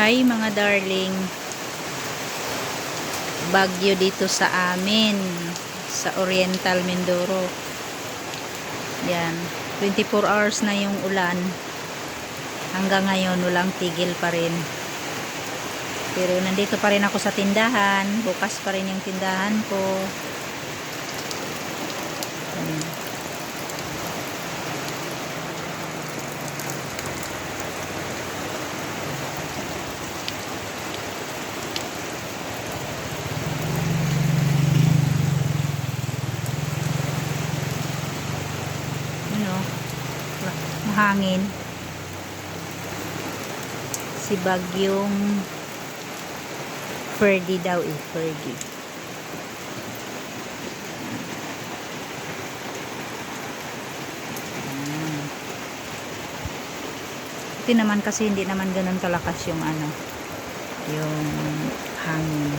Hi mga darling. Bagyo dito sa amin sa Oriental Mindoro. Yan. 24 hours na yung ulan. Hanggang ngayon walang tigil pa rin. Pero nandito pa rin ako sa tindahan. Bukas pa rin yung tindahan ko. Ano, mahangin. Si Bagyong Ferdy daw eh, Ferdy. Ayan. Ito naman kasi hindi naman ganun kalakas yung ano, yung hangin.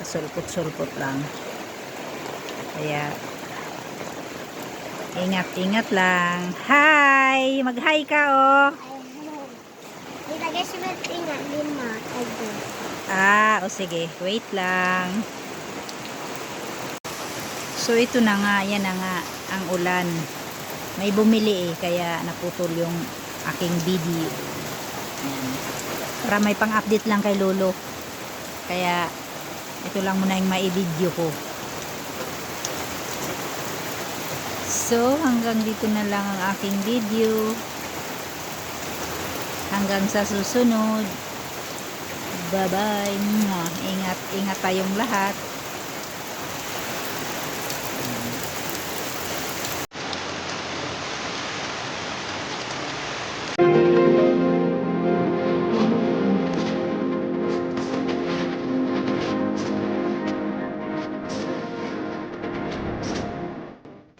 Kasulpot-sulpot lang. Kaya, Ingat-ingat lang. Hi! Mag-hi ka, oh. Ilagay si Betty nga lima. Ah, o sige. Wait lang. So, ito na nga. Yan na nga. Ang ulan. May bumili eh. Kaya naputol yung aking video. Ayan. Para may pang-update lang kay Lolo. Kaya, ito lang muna yung mai-video ko. So, hanggang dito na lang ang aking video. Hanggang sa susunod. Bye-bye. Ingat, ingat tayong lahat.